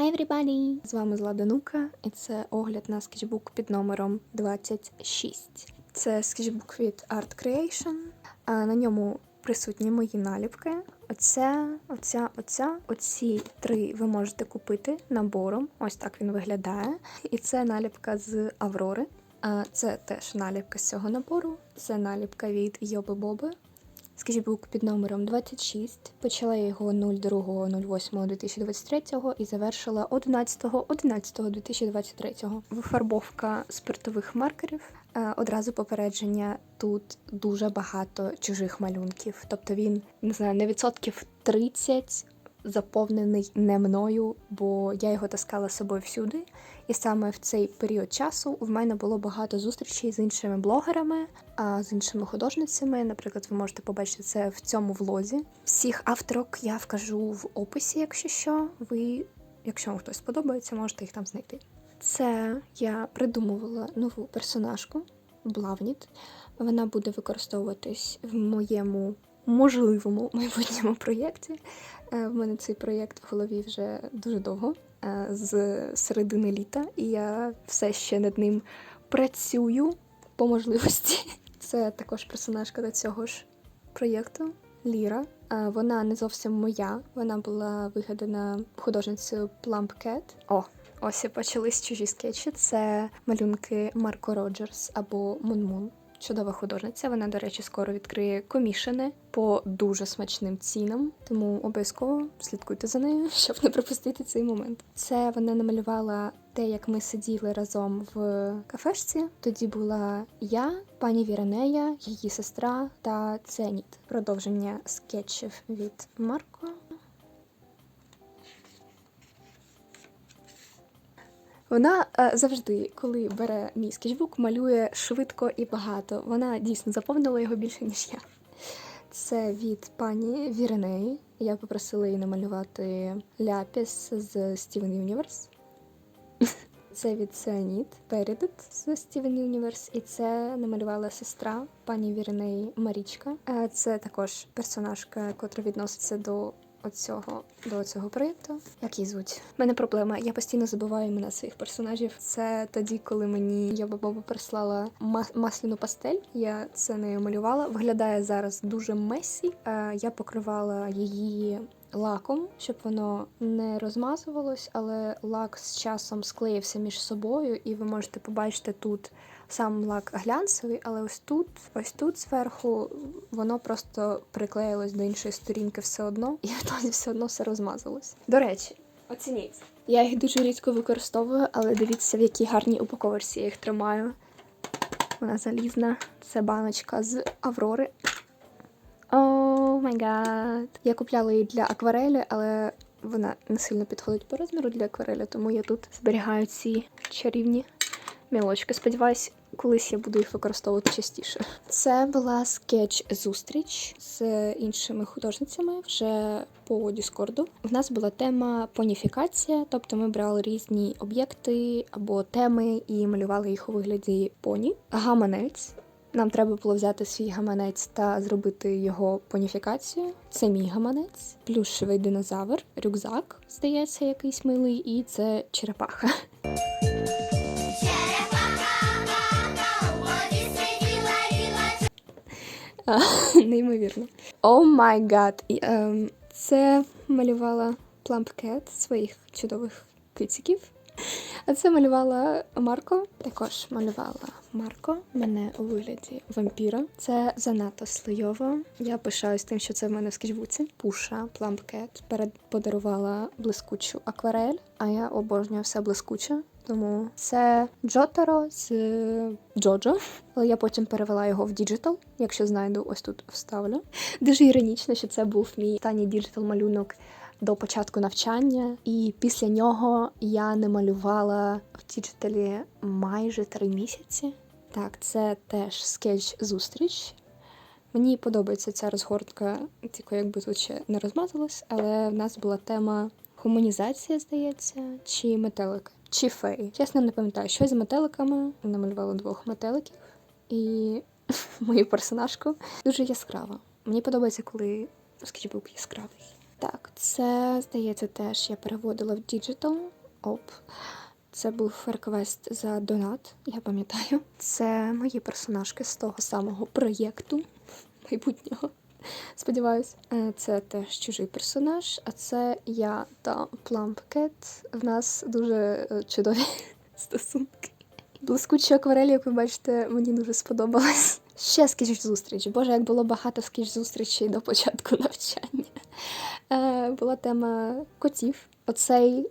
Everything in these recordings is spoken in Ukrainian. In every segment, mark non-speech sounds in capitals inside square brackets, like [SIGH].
Hi everybody! З вами Злада Нука, і це огляд на скетчбук під номером 26. Це скетчбук від Art Creation. А на ньому присутні мої наліпки. Оця, оця, оця. Оці три ви можете купити набором. Ось так він виглядає. І це наліпка з Аврори. А це теж наліпка з цього набору. Це наліпка від Йоби Боби. Скетчбук під номером 26. Почала я його 02.08.2023 і завершила 11.11.2023. Вифарбовка спиртових маркерів. Е, Одразу попередження тут дуже багато чужих малюнків. Тобто він не знаю, на відсотків 30 заповнений не мною, бо я його таскала з собою всюди. І саме в цей період часу в мене було багато зустрічей з іншими блогерами, а з іншими художницями. Наприклад, ви можете побачити це в цьому влозі. Всіх авторок я вкажу в описі, якщо що. Ви, якщо вам хтось сподобається, можете їх там знайти. Це я придумувала нову персонажку Блавніт. Вона буде використовуватись в моєму можливому [LAUGHS] майбутньому проєкті. Е, В мене цей проєкт в голові вже дуже довго, е, з середини літа, і я все ще над ним працюю по можливості. [LAUGHS] Це також персонажка до цього ж проєкту Ліра. Е, Вона не зовсім моя, вона була вигадана художницею Plump Cat. О, ось і почались чужі скетчі. Це малюнки Марко Роджерс або Мунмун. Чудова художниця. Вона, до речі, скоро відкриє комішини по дуже смачним цінам. Тому обов'язково слідкуйте за нею, [LAUGHS] щоб не пропустити цей момент. Це вона намалювала те, як ми сиділи разом в кафешці. Тоді була я, пані Віранея, її сестра та Ценіт. Продовження скетчів від Марко. Вона е, завжди, коли бере мій скетчбук, малює швидко і багато. Вона дійсно заповнила його більше, ніж я. Це від пані Віренеї. Я попросила її намалювати ляпіс з Steven Universe. [LAUGHS] Це від Ціаніт Передет з Steven Universe. І це намалювала сестра пані Віренеї Марічка. Е, Це також персонажка, котра відноситься до оцього до цього проєкту. Як її звуть? У мене проблема. Я постійно забуваю імена своїх персонажів. Це тоді, коли мені Йоба Боба прислала ма- масляну пастель. Я це нею малювала. Виглядає зараз дуже месі. Е, Я покривала її. Лаком, щоб воно не розмазувалось, але лак з часом склеївся між собою, і ви можете побачити тут сам лак глянцевий, але ось тут, ось тут зверху, воно просто приклеїлось до іншої сторінки все одно, [LAUGHS] і тоді все одно все розмазалось. До речі, оцініть. Я їх дуже рідко використовую, але дивіться, в якій гарній упаковці я їх тримаю. Вона залізна. Це баночка з Аврори. О май гад. Я купляла її для акварелі, але вона не сильно підходить по розміру для акварелі, тому я тут зберігаю ці чарівні мілочки. Сподіваюсь, колись я буду їх використовувати частіше. Це була скетч-зустріч з іншими художницями вже по Діскорду. В нас була тема поніфікація, тобто ми брали різні об'єкти або теми і малювали їх у вигляді поні. Гаманець. Нам треба було взяти свій гаманець та зробити його поніфікацію. Це мій гаманець, плюшевий динозавр, рюкзак, здається, якийсь милий, і це черепаха. [LAUGHS] Неймовірно. О май гад! Ем, Це малювала Plump Cat своїх чудових кициків. А це малювала Марко. Також малювала Марко мене у вигляді вампіра. Це занадто слойово. Я пишаюсь тим, що це в мене в скетчбуці. Пуша Plump Cat перед подарувала блискучу акварель, а я обожнюю все блискуче. Тому це Джотаро з е, Джоджо, але я потім перевела його в діджитал. Якщо знайду, ось тут вставлю. Дуже іронічно, що це був мій останній діджитал малюнок до початку навчання, і після нього я не малювала в діджиталі майже три місяці. Так, це теж скетч зустріч. Мені подобається ця розгортка, тільки якби тут ще не розмазалась, але в нас була тема гуманізація, здається, чи метелики, чи феї. Чесно, не пам'ятаю, що з метеликами. Намалювала двох метеликів і [LAUGHS] мою персонажку дуже яскрава. Мені подобається, коли скетчбук яскравий. Так, це, здається, теж я переводила в Digital. Оп. Це був реквест за донат, я пам'ятаю. Це мої персонажки з того самого проєкту майбутнього. Сподіваюсь, Е, це теж чужий персонаж, а це я та Cat. В нас дуже е, чудові [LAUGHS] стосунки. Блискучі акварелі, як ви бачите, мені дуже сподобалось. Ще скіч зустріч. Боже, як було багато скіч зустрічей до початку навчання. Е, була тема котів. Оцей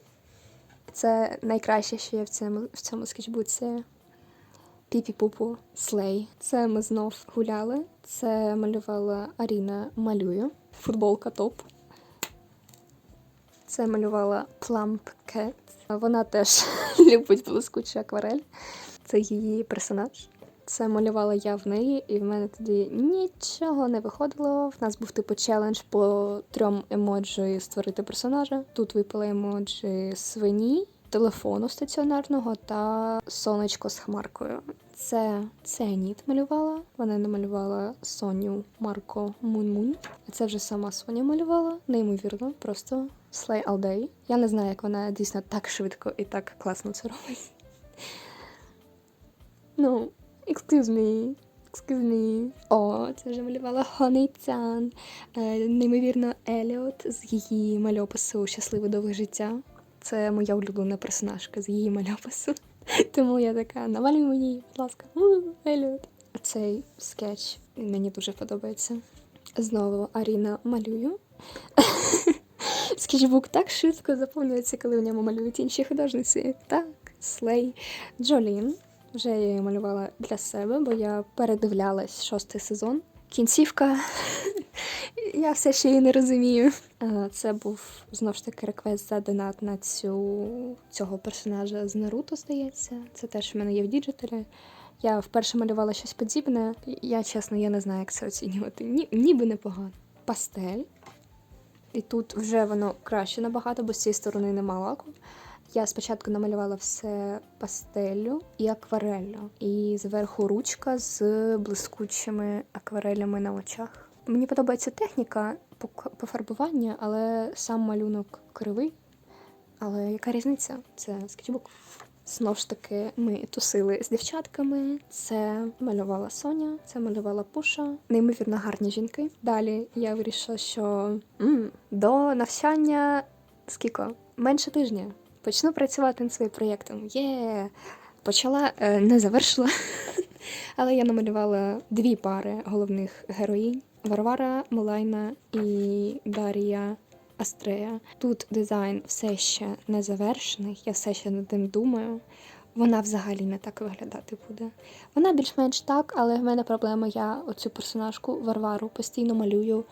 це найкраще, що є в цьому, в цьому скетчбуці. Піпі-пупу Слей. Це ми знов гуляли. Це малювала Аріна Малюю. Футболка топ. Це малювала Plump Cat. Вона теж [LAUGHS] любить блискучу акварель. Це її персонаж. Це малювала я в неї, і в мене тоді нічого не виходило. В нас був типу челендж по трьом емоджі створити персонажа. Тут випали емоджі свині, телефону стаціонарного та сонечко з хмаркою. Це Ценіт малювала. Вона намалювала Соню Марко Мун-Мун. А це вже сама Соня малювала. Неймовірно, просто slay all day. Я не знаю, як вона дійсно так швидко і так класно це робить. [LAUGHS] Ну, excuse me. Excuse me. О, це вже малювала Хоний-цян. Е, неймовірно, Еліот з її мальопису Щасливе довге життя. Це моя улюблена персонажка з її мальопису. [LAUGHS] Тому я така, навалюй мені, будь ласка, [LAUGHS] Еліот. Цей скетч мені дуже подобається. Знову Аріна малюю. [LAUGHS] Скетчбук так швидко заповнюється, коли в ньому малюють інші художниці. Так, Слей Джолін. Вже я її малювала для себе, бо я передивлялась шостий сезон. Кінцівка. Я все ще її не розумію. Е, Це був знову ж таки реквест за донат на цю цього персонажа з Наруто, здається. Це теж в мене є в діджиталі. Я вперше малювала щось подібне. Я чесно, я не знаю, як це оцінювати. Ні, ніби непогано. Пастель. І тут вже воно краще набагато, бо з цієї сторони нема лаку. Я спочатку намалювала все пастеллю і аквареллю, і зверху ручка з блискучими акварелями на очах. Мені подобається техніка пофарбування, але сам малюнок кривий. Але яка різниця? Це скетчбук. Знову ж таки, ми тусили з дівчатками. Це малювала Соня, це малювала Пуша. Неймовірно гарні жінки. Далі я вирішила, що м, до навчання скільки? Менше тижня. Почну працювати над своїм проєктом. Є! Почала, е, не завершила. [LAUGHS] Але я намалювала дві пари головних героїнь: Варвара Мулайна і Дар'я Астрея. Тут дизайн все ще не завершений, я все ще над ним думаю. Вона взагалі не так виглядати буде. Вона більш-менш так, але в мене проблема. Я оцю персонажку Варвару постійно малюю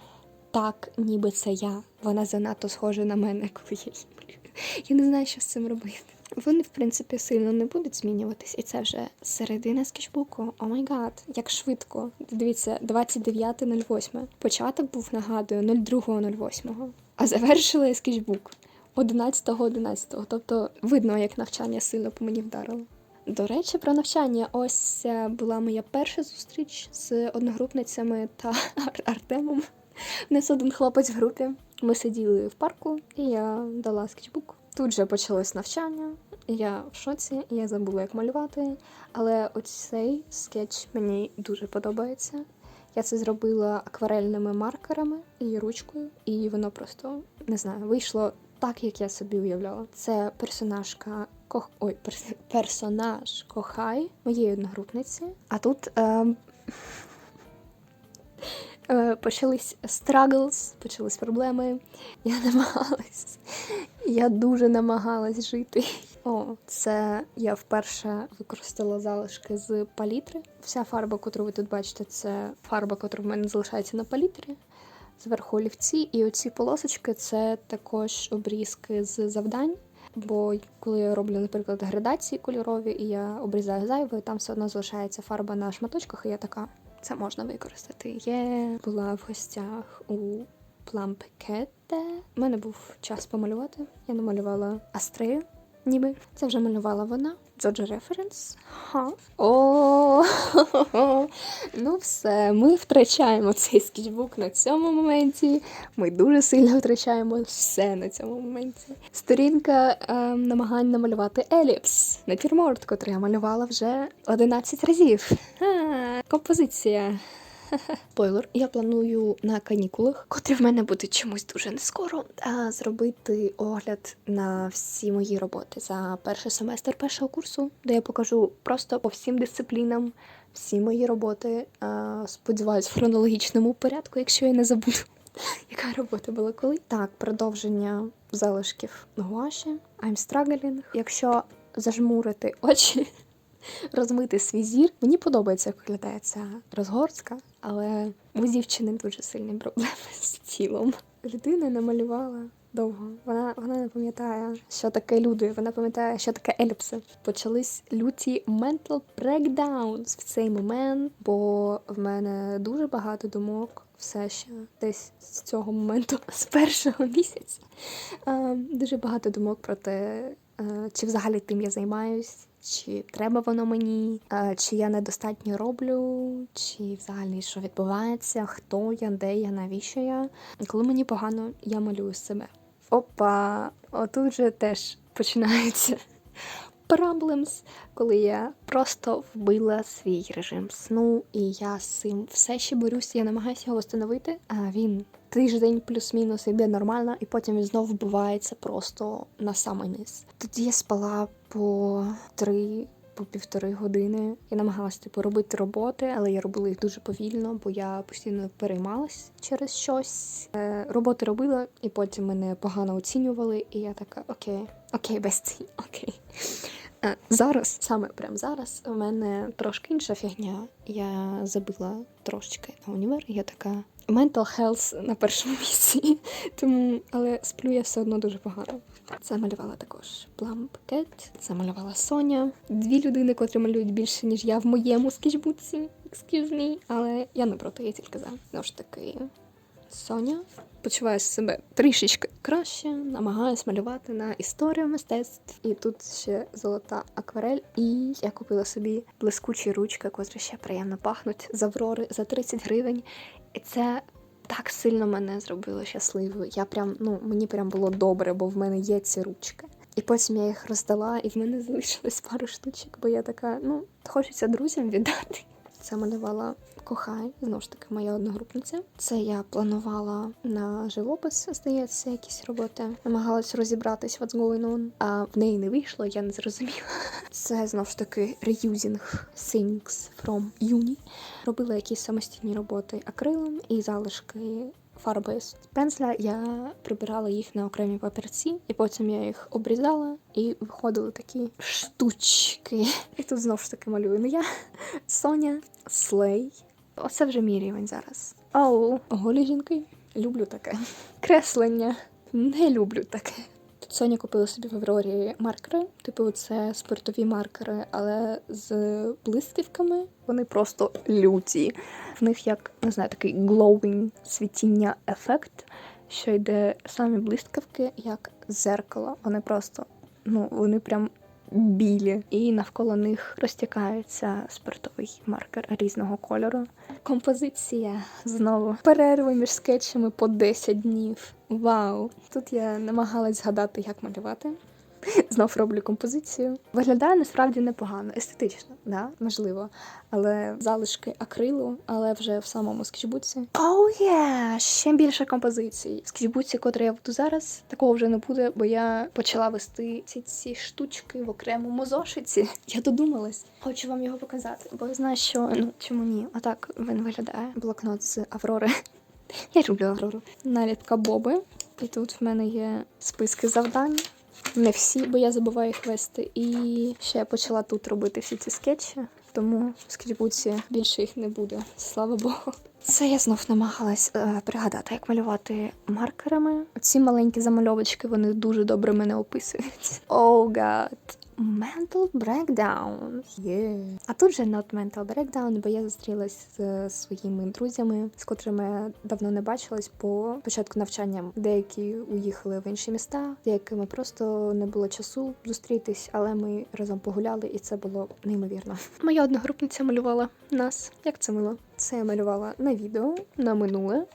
так, ніби це я. Вона занадто схожа на мене, [LAUGHS] коли я її малюю. Я не знаю, що з цим робити. Вони, в принципі, сильно не будуть змінюватись, і це вже середина скетчбуку. О май гад, як швидко. Дивіться, 29.08. Початок був, нагадую, 02.08. А завершила я скетчбук 11.11. Тобто видно, як навчання сильно по мені вдарило. До речі, про навчання. Ось е, була моя перша зустріч з одногрупницями та Артемом. У нас один хлопець в групі. Ми сиділи в парку, і я дала скетчбук. Тут же почалось навчання. Я в шоці, я забула, як малювати. Але оцей скетч мені дуже подобається. Я це зробила акварельними маркерами і ручкою, і воно просто не знаю, вийшло так, як я собі уявляла. Це персонажка кох... Ой, перс- персонаж кохай моєї одногрупниці. А тут. Е... Е, почались struggles, почались проблеми. Я намагалась. Я дуже намагалась жити. О, це я вперше використала залишки з палітри. Вся фарба, яку ви тут бачите, це фарба, яка в мене залишається на палітрі. Зверху олівці, і оці полосочки це також обрізки з завдань. Бо коли я роблю, наприклад, градації кольорові, і я обрізаю зайве, там все одно залишається фарба на шматочках, і я така, це можна використати. Є була в гостях у Плампкете. У мене був час помалювати. Я намалювала Астрею, ніби. Це вже малювала вона. Джорджа Референс. Ха. О, [LAUGHS] ну все, ми втрачаємо цей скетчбук на цьому моменті. Ми дуже сильно втрачаємо все на цьому моменті. Сторінка ем, намагань намалювати еліпс. Натюрморт, котрий я малювала вже 11 разів. А, композиція. Спойлер, я планую на канікулах, котрі в мене будуть чомусь дуже не скоро, а зробити огляд на всі мої роботи за перший семестр першого курсу, де я покажу просто по всім дисциплінам всі мої роботи. А, сподіваюсь, в хронологічному порядку, якщо я не забуду. [LAUGHS] Яка робота була коли? Так, продовження залишків гуаші. I'm struggling. Якщо зажмурити очі, розмити свій зір. Мені подобається, як виглядає ця розгорстка, але у дівчини дуже сильні проблеми з тілом. Людина намалювала довго. Вона, вона не пам'ятає, що таке люди. Вона пам'ятає, що таке еліпси. Почались люті mental breakdowns в цей момент, бо в мене дуже багато думок. Все ще десь з цього моменту, з першого місяця. Е, Дуже багато думок про те, чи взагалі тим я займаюсь, чи треба воно мені, е, чи я недостатньо роблю, чи взагалі що відбувається, хто я, де я, навіщо я. Коли мені погано, я малюю себе. Опа, отут же теж починається [LAUGHS] проблемс, коли я просто вбила свій режим сну, і я з цим все ще борюся, я намагаюся його встановити, а він тиждень плюс-мінус іде нормально, і потім він знов вбивається просто на самий низ. Тоді я спала по три. По півтори години я намагалася типу робити роботи, але я робила їх дуже повільно, бо я постійно переймалась через щось. Е, роботи робила, і потім мене погано оцінювали, і я така окей, окей, без ці, окей. Е, Зараз, саме прямо зараз, у мене трошки інша фігня. Я забила трошечки на універ, і я така. Mental health на першому [LAUGHS] місці, тому але сплю я все одно дуже погано. Це малювала також Cat, це малювала Соня. Дві людини, котрі малюють більше, ніж я в моєму скетчбуці, excuse me, але я не проти, я тільки за. Знову ж таки, Соня почуваю себе трішечки краще, намагаюсь малювати на історію мистецтв. І тут ще золота акварель. І я купила собі блискучі ручки, котрі ще приємно пахнуть з Аврори за 30 гривень. І це так сильно мене зробило щасливою. Я прям, ну, мені прям було добре, бо в мене є ці ручки. І потім я їх роздала, і в мене залишилось пару штучок, бо я така, ну, хочеться друзям віддати. Це малювала Кохай, знову ж таки, моя одногрупниця. Це я планувала на живопис, здається, якісь роботи. Намагалась розібратись what's going on, а в неї не вийшло, я не зрозуміла. [LAUGHS] Це знову ж таки reusing things from uni. Робила якісь самостійні роботи акрилом і залишки фарби з пензля. Я прибирала їх на окремі папірці, і потім я їх обрізала, і виходили такі штучки. І тут знову ж таки малюю не я. [LAUGHS] Соня, Слей. Оце вже мій рівень зараз. Оу, голі жінки. Люблю таке. Креслення. Не люблю таке. Соня купила собі в Аврорі маркери, типу це спиртові маркери, але з блискавками вони просто люті. В них як не знаю, такий glowing світіння ефект, що йде самі блискавки як зеркало. Вони просто ну вони прям білі, і навколо них розтікається спиртовий маркер різного кольору. Композиція знову перерви між скетчами по 10 днів. Вау! Тут я намагалась згадати, як малювати. [LAUGHS] Знов роблю композицію. Виглядає насправді непогано, естетично, да, можливо. Але залишки акрилу, але вже в самому скетчбуці. Оу oh, yeah! ще більше композицій. В скетчбуці, котре я веду зараз, такого вже не буде, бо я почала вести ці ці штучки в окремому зошиті. [LAUGHS] Я додумалась. Хочу вам його показати, бо я знаю, що ну чому ні. Отак він виглядає. Блокнот з Аврори. Я люблю Аврору. Наліпка Боби. І тут в мене є списки завдань. Не всі, бо я забуваю їх вести. І ще я почала тут робити всі ці скетчі, тому в скетчбуці більше їх не буде. Слава Богу. Це я знов намагалась е, пригадати, як малювати маркерами. Ці маленькі замальовочки вони дуже добре мене описують. [LAUGHS] Оу oh, гад. Mental Breakdown. Yeah. А тут же not Mental Breakdown, бо я зустрілась з своїми друзями, з котрими давно не бачилась по початку навчання. Деякі уїхали в інші міста, деякими просто не було часу зустрітись, але ми разом погуляли, і це було неймовірно. Моя одногрупниця малювала нас. Як це мило? Це я малювала на відео, на минуле.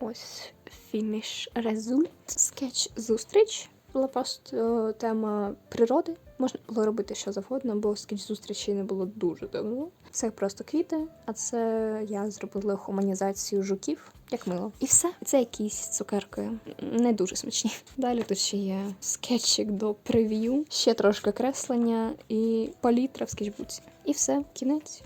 Ось фініш результ, скетч зустріч. Була просто е, тема природи. Можна було робити що завгодно, бо скетч зустрічі не було дуже давно. Це просто квіти, а це я зробила хуманізацію жуків, як мило. І все. Це якісь цукерки не дуже смачні. Далі тут ще є скетчик до прев'ю, ще трошки креслення і палітра в скетчбуці. І все, кінець.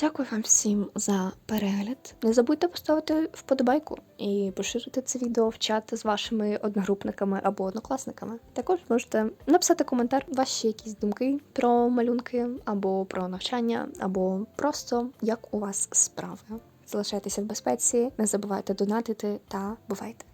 Дякую вам всім за перегляд. Не забудьте поставити вподобайку і поширити це відео в чат з вашими одногрупниками або однокласниками. Також можете написати коментар, ваші якісь думки про малюнки, або про навчання, або просто як у вас справи. Залишайтеся в безпеці, не забувайте донатити та бувайте.